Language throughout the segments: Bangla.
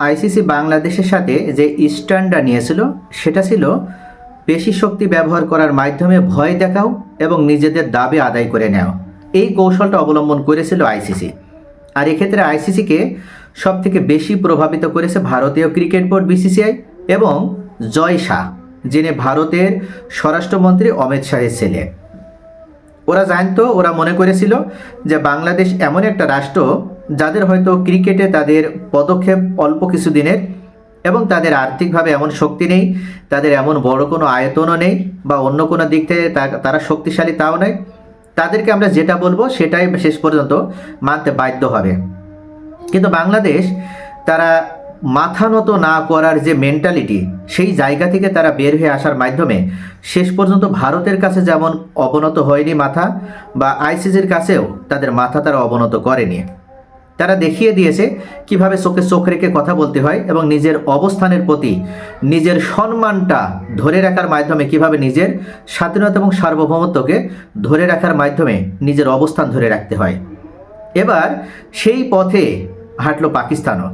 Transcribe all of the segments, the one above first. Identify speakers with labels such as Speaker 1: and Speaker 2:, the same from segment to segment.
Speaker 1: আইসিসি বাংলাদেশের সাথে যে স্ট্যান্ডটা নিয়েছিল, সেটা ছিল বেশি শক্তি ব্যবহার করার মাধ্যমে ভয় দেখাও এবং নিজেদের দাবি আদায় করে নেও এই কৌশলটা অবলম্বন করেছিল আইসিসি। আর এক্ষেত্রে আইসিসিকে সব থেকে বেশি প্রভাবিত করেছে ভারতীয় ক্রিকেট বোর্ড বিসিসিআই এবং জয় শাহ, যিনি ভারতের স্বরাষ্ট্রমন্ত্রী অমিত শাহের ছেলে। ওরা জানতো, ওরা মনে করেছিল যে বাংলাদেশ এমন একটা রাষ্ট্র যাদের হয়তো ক্রিকেটে তাদের পদক্ষেপ অল্প কিছু দিনের এবং তাদের আর্থিকভাবে এমন শক্তি নেই, তাদের এমন বড় কোনো আয়তনও নেই বা অন্য কোনো দিক থেকে তারা শক্তিশালী তাও নেই তাদেরকে আমরা যেটা বলব সেটাই শেষ পর্যন্ত মানতে বাধ্য হবে। কিন্তু বাংলাদেশ তারা মাথা নত না করার যে মেন্টালিটি সেই জায়গা থেকে তারা বের হয়ে আসার মাধ্যমে শেষ পর্যন্ত ভারতের কাছে যেমন অবনত হয়নি মাথা, বা আইসিসির কাছেও তাদের মাথা তারা অবনত করেনি। তারা দেখিয়ে দিয়েছে কীভাবে চোখে চোখ রেখে কথা বলতে হয় এবং নিজের অবস্থানের প্রতি নিজের সম্মানটা ধরে রাখার মাধ্যমে কীভাবে নিজের স্বাধীনতা এবং সার্বভৌমত্বকে ধরে রাখার মাধ্যমে নিজের অবস্থান ধরে রাখতে হয়। এবার সেই পথে হাঁটলো পাকিস্তানও।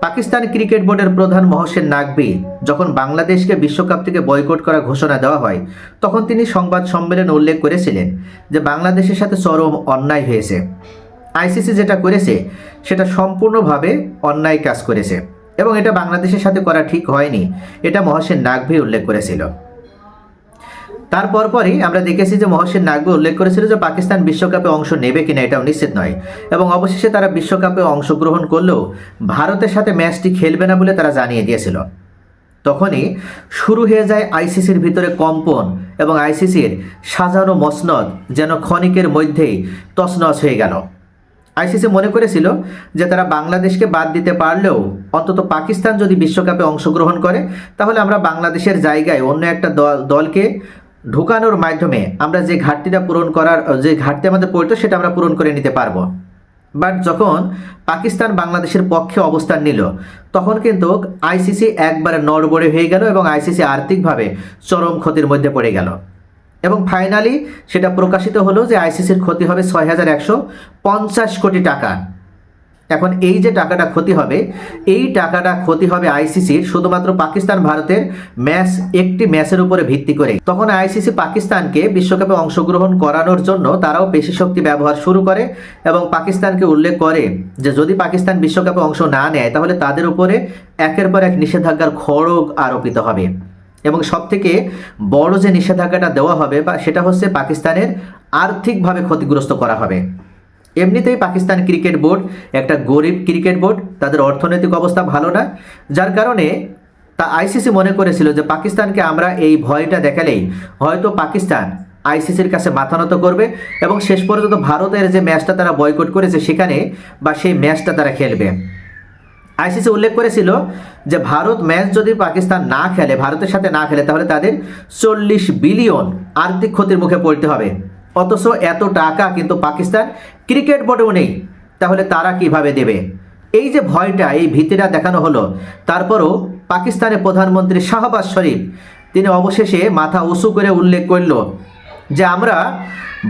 Speaker 1: পাকিস্তান ক্রিকেট বোর্ডের প্রধান মহসেন নাকবি যখন বাংলাদেশকে বিশ্বকাপ থেকে বয়কট করা ঘোষণা দেওয়া হয়, তখন তিনি সংবাদ সম্মেলনে উল্লেখ করেছিলেন যে বাংলাদেশের সাথে চরম অন্যায় হয়েছে। আইসিসি যেটা করেছে, সেটা সম্পূর্ণভাবে অন্যায় কাজ করেছে। এবং এটা বাংলাদেশের সাথে করা ঠিক হয়নি। এটা মহসেন নাকভি উল্লেখ করেছিল। তারপর পরই আমরা দেখেছি যে মহসিন নাকবি উল্লেখ করেছিল যে পাকিস্তান বিশ্বকাপে অংশ নেবে কিনা, এটাও নিশ্চিত নয়। এবং অবশেষে তারা বিশ্বকাপে অংশগ্রহণ করলেও ভারতের সাথে ম্যাচটি খেলবে না বলে তারা জানিয়ে দিয়েছিল। তখনই শুরু হয়ে যায় আইসিসির ভিতরে কম্পন এবং আইসিসির সাজানো মসনদ যেন ক্ষণিকের মধ্যেই তছনছ হয়ে গেল। আইসিসি মনে করেছিল যে তারা বাংলাদেশকে বাদ দিতে পারলেও অন্তত পাকিস্তান যদি বিশ্বকাপে অংশগ্রহণ করে, তাহলে আমরা বাংলাদেশের জায়গায় অন্য একটা দল, দলকে ঢুকানোর মাধ্যমে আমরা যে ঘাটতিটা পূরণ করার, যে ঘাটতি আমাদের পড়তো সেটা আমরা পূরণ করে নিতে পারব। বাট যখন পাকিস্তান বাংলাদেশের পক্ষে অবস্থান নিল, তখন কিন্তু আইসিসি একবারে নড়বড়ে হয়ে গেল এবং আইসিসি আর্থিকভাবে চরম ক্ষতির মধ্যে পড়ে গেল। এবং ফাইনালি সেটা প্রকাশিত হলো যে আইসিসির ক্ষতি হবে ছয় হাজার একশো পঞ্চাশ কোটি টাকা। এখন এই যে টাকাটা ক্ষতি হবে, এই টাকাটা ক্ষতি হবে আইসিসির শুধুমাত্র পাকিস্তান, ভারতের ম্যাচ, একটি ম্যাচের উপরে ভিত্তি করে তখন আইসিসি পাকিস্তানকে বিশ্বকাপে অংশগ্রহণ করানোর জন্য তারাও পেশি শক্তি ব্যবহার শুরু করে এবং পাকিস্তানকে উল্লেখ করে যে যদি পাকিস্তান বিশ্বকাপে অংশ না নেয়, তাহলে তাদের উপরে একের পর এক নিষেধাজ্ঞার খড়গ আরোপিত হবে। এবং সবথেকে বড় যে নিষেধাজ্ঞাটা দেওয়া হবে বা সেটা হচ্ছে পাকিস্তানের আর্থিকভাবে ক্ষতিগ্রস্ত করা হবে। এমনিতেই পাকিস্তান ক্রিকেট বোর্ড একটা গরিব ক্রিকেট বোর্ড, তাদের অর্থনৈতিক অবস্থা ভালো না, যার কারণে তা আইসিসি মনে করেছিল যে পাকিস্তানকে আমরা এই ভয়টা দেখালেই হয়তো পাকিস্তান আইসিসির কাছে মাথা নত করবে এবং শেষ পর্যন্ত ভারতের যে ম্যাচটা তারা বয়কট করেছে সেখানে বা সেই ম্যাচটা তারা খেলবে। আইসিসি উল্লেখ করেছিল যে ভারত ম্যাচ যদি পাকিস্তান না খেলে, ভারতের সাথে না খেলে, তাহলে তাদের চল্লিশ বিলিয়ন আর্থিক ক্ষতির মুখে পড়তে হবে। অথচ এত টাকা কিন্তু পাকিস্তান ক্রিকেট বোর্ডেও নেই। তাহলে তারা কীভাবে দেবে? এই যে ভয়টা, এই ভীতিটা দেখানো হলো, তারপরও পাকিস্তানের প্রধানমন্ত্রী শাহবাজ শরীফ, তিনি অবশেষে মাথা উঁচু করে উল্লেখ করল যে, আমরা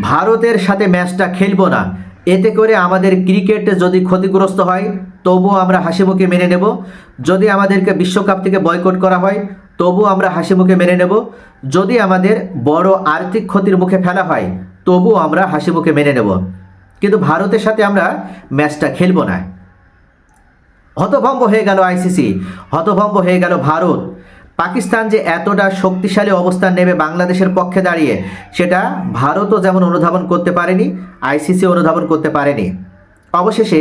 Speaker 1: ভারতের সাথে ম্যাচটা খেলব না। এতে করে আমাদের ক্রিকেট যদি ক্ষতিগ্রস্ত হয়, তবুও আমরা হাসিমুখে মেনে নেব। যদি আমাদেরকে বিশ্বকাপ থেকে বয়কট করা হয়, তবুও আমরা হাসিমুখে মেনে নেব। যদি আমাদের বড় আর্থিক ক্ষতির মুখে ফেলা হয়, তবুও আমরা হাসিমুখে মেনে নেব। কিন্তু ভারতের সাথে আমরা ম্যাচটা খেলব না। হতভম্ব হয়ে গেল আইসিসি, হতভম্ব হয়ে গেল ভারত। পাকিস্তান যে এতটা শক্তিশালী অবস্থান নেবে বাংলাদেশের পক্ষে দাঁড়িয়ে, সেটা ভারতও যেমন অনুধাবন করতে পারেনি আইসিসি অনুধাবন করতে পারেনি। অবশেষে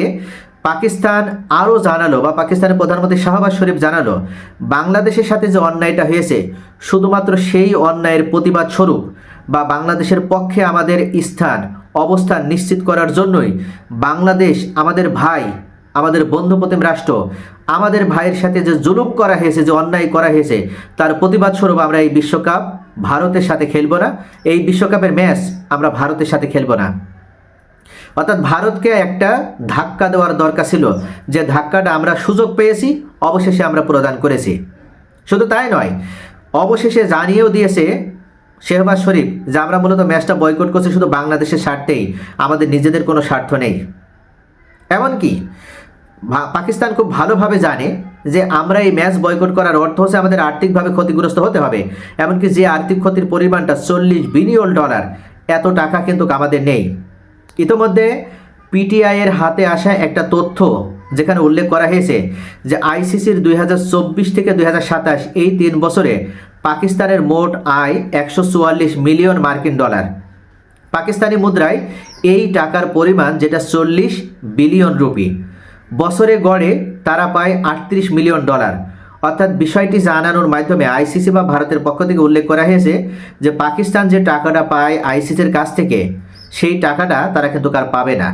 Speaker 1: পাকিস্তান আরও জানালো, বা পাকিস্তানের প্রধানমন্ত্রী শাহবাজ শরীফ জানালো, বাংলাদেশের সাথে যে অন্যায়টা হয়েছে, শুধুমাত্র সেই অন্যায়ের প্রতিবাদ স্বরূপ, বা বাংলাদেশের পক্ষে আমাদের স্থান, অবস্থান নিশ্চিত করার জন্যই বাংলাদেশ আমাদের ভাই আমাদের বন্ধুপ্রতিম রাষ্ট্র, আমাদের ভাইয়ের সাথে যে জুলুম করা হয়েছে, যে অন্যায় করা হয়েছে, তার প্রতিবাদ স্বরূপ আমরা এই বিশ্বকাপ ভারতের সাথে খেলব না। এই বিশ্বকাপের ম্যাচ আমরা ভারতের সাথে খেলব না। অর্থাৎ ভারতকে একটা ধাক্কা দেওয়ার দরকার ছিল। যে ধাক্কাটা আমরা সুযোগ পেয়েছি, অবশেষে আমরা প্রদান করেছি। শুধু তাই নয়, অবশেষে জানিয়েও দিয়েছে শেহবাজ শরীফ যে আমরা মূলত ম্যাচটা বয়কট করছি শুধু বাংলাদেশের স্বার্থেই, আমাদের নিজেদের কোনো স্বার্থ নেই। এমনকি পাকিস্তান খুব ভালোভাবে জানে যে আমরা এই ম্যাচ বয়কট করার অর্থ হচ্ছে আমাদের আর্থিকভাবে ক্ষতিগ্রস্ত হতে হবে। এমনকি যে আর্থিক ক্ষতির পরিমাণটা চল্লিশ বিলিয়ন ডলার, এত টাকা কিন্তু আমাদের নেই। ইতোমধ্যে পিটিআই এর হাতে আসা একটা তথ্য যেখানে উল্লেখ করা হয়েছে যে আইসিসির দুই হাজার চব্বিশ থেকে দুই হাজার সাতাশ এই তিন বছরে পাকিস্তানের মোট আয় একশো চুয়াল্লিশ মিলিয়ন মার্কিন ডলার। পাকিস্তানি মুদ্রায় এই টাকার পরিমাণ যেটা চল্লিশ বিলিয়ন রুপি। বছরে গড়ে তারা পায় আটত্রিশ মিলিয়ন ডলার। অর্থাৎ বিষয়টি জানানোর মাধ্যমে আইসিসি বা ভারতের পক্ষ থেকে উল্লেখ করা হয়েছে যে পাকিস্তান যে টাকাটা পায় আইসিসির কাছ থেকে, সেই টাকাটা তারা কিন্তু আর পাবে না।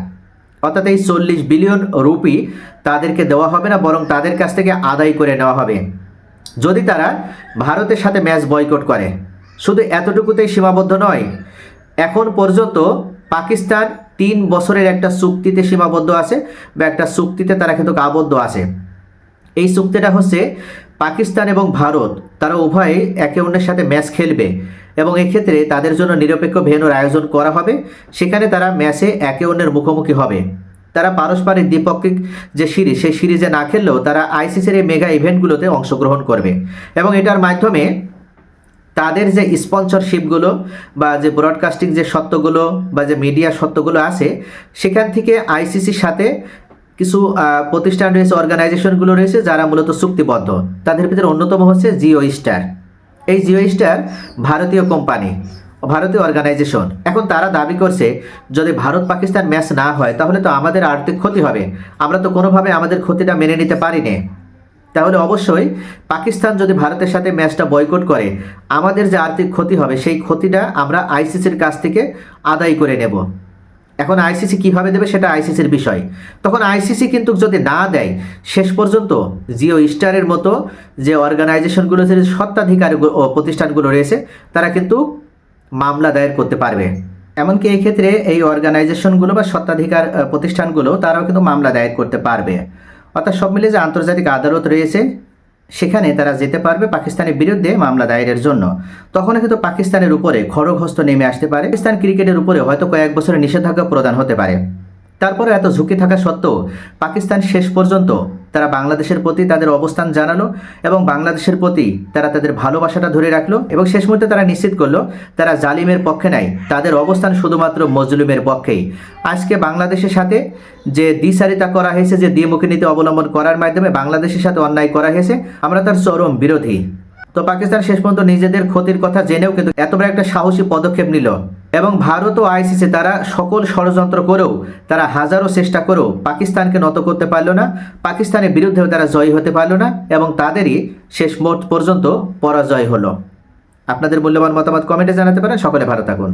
Speaker 1: অর্থাৎ এই চল্লিশ বিলিয়ন রুপি তাদেরকে দেওয়া হবে না, বরং তাদের কাছ থেকে আদায় করে নেওয়া হবে। যদি তারা ভারতের সাথে ম্যাচ বয়কট করে, শুধু এতটুকুতেই সীমাবদ্ধ নয়, এখন পর্যন্ত পাকিস্তান তিন বছরের একটা চুক্তিতে সীমাবদ্ধ আছে বা একটা চুক্তিতে তারা কিন্তু আবদ্ধ আছে। এই চুক্তিটা হচ্ছে পাকিস্তান এবং ভারত, তারা উভয়ে একে অন্যের সাথে ম্যাচ খেলবে এবং এক্ষেত্রে তাদের জন্য নিরপেক্ষ ভেন্যুর আয়োজন করা হবে, সেখানে তারা ম্যাচে একে অন্যের মুখোমুখি হবে। তারা পারস্পরিক দ্বিপক্ষিক যে সিরিজ, সেই সিরিজে না খেললেও তারা আইসিসির এই মেগা ইভেন্টগুলোতে অংশগ্রহণ করবে এবং এটার মাধ্যমে তাদের যে স্পন্সরশিপগুলো বা যে ব্রডকাস্টিং যে সত্ত্বগুলো বা যে মিডিয়া সত্ত্বগুলো আছে, সেখান থেকে আইসিসির সাথে কিছু প্রতিষ্ঠান রয়েছে অর্গানাইজেশনগুলো রয়েছে যারা মূলত চুক্তিবদ্ধ। তাদের ভিতরে অন্যতম হচ্ছে জিও স্টার এই জিও স্টার ভারতীয় কোম্পানি ভারতীয় অর্গানাইজেশন এখন তারা দাবি করছে, যদি ভারত পাকিস্তান ম্যাচ না হয়, তাহলে তো আমাদের আর্থিক ক্ষতি হবে। আমরা তো কোনোভাবে আমাদের ক্ষতিটা মেনে নিতে পারি না তাহলে অবশ্যই পাকিস্তান যদি ভারতের সাথে ম্যাচটা বয়কট করে, আমাদের যে আর্থিক ক্ষতি হবে, সেই ক্ষতিটা আমরা আইসিসির কাছ থেকে আদায় করে নেব। এখন আইসিসি কীভাবে দেবে সেটা আইসিসির বিষয়। তখন আইসিসি কিন্তু যদি না দেয়, শেষ পর্যন্ত জিও স্টারের মতো যে অর্গানাইজেশনগুলো যে সত্ত্বাধিকার প্রতিষ্ঠানগুলো রয়েছে, তারা কিন্তু মামলা দায়ের করতে পারবে। এমনকি এই ক্ষেত্রে এই অর্গানাইজেশনগুলো বা সত্ত্বাধিকার প্রতিষ্ঠানগুলো, তারাও কিন্তু মামলা দায়ের করতে পারবে। অর্থাৎ সব মিলে যে আন্তর্জাতিক আদালত রয়েছে, সেখানে তারা যেতে পারবে পাকিস্তানের বিরুদ্ধে মামলা দায়েরের জন্য। তখন কিন্তু পাকিস্তানের উপরে খড়গহস্ত নেমে আসতে পারে। পাকিস্তান ক্রিকেটের উপরে হয়তো কয়েক বছরের নিষেধাজ্ঞা প্রদান হতে পারে। তারপরে এত ঝুঁকি থাকা সত্ত্বেও পাকিস্তান শেষ পর্যন্ত তারা বাংলাদেশের প্রতি তাদের অবস্থান জানালো এবং বাংলাদেশের প্রতি তারা তাদের ভালোবাসাটা ধরে রাখল এবং শেষ মুহূর্তে তারা নিশ্চিত করল, তারা জালিমের পক্ষে নাই, তাদের অবস্থান শুধুমাত্র মজলুমের পক্ষেই। আজকে বাংলাদেশের সাথে যে দ্বিচারিতা করা হয়েছে, যে দ্বিমুখী নীতি অবলম্বন করার মাধ্যমে বাংলাদেশের সাথে অন্যায় করা হয়েছে, আমরা তার চরম বিরোধী। তো পাকিস্তান শেষ পর্যন্ত নিজেদের ক্ষতির কথা জেনেও কিন্তু এত বড় একটা সাহসী পদক্ষেপ নিল। এবং ভারত ও আইসিসি তারা সকল ষড়যন্ত্র করেও, তারা হাজারো চেষ্টা করেও পাকিস্তানকে নত করতে পারল না, পাকিস্তানের বিরুদ্ধেও তারা জয়ী হতে পারল না এবং তাদেরই শেষ মোট পর্যন্ত পরাজয় হলো। আপনাদের মূল্যবান মতামত কমেন্টে জানাতে পারেন। সকলে ভালো থাকুন।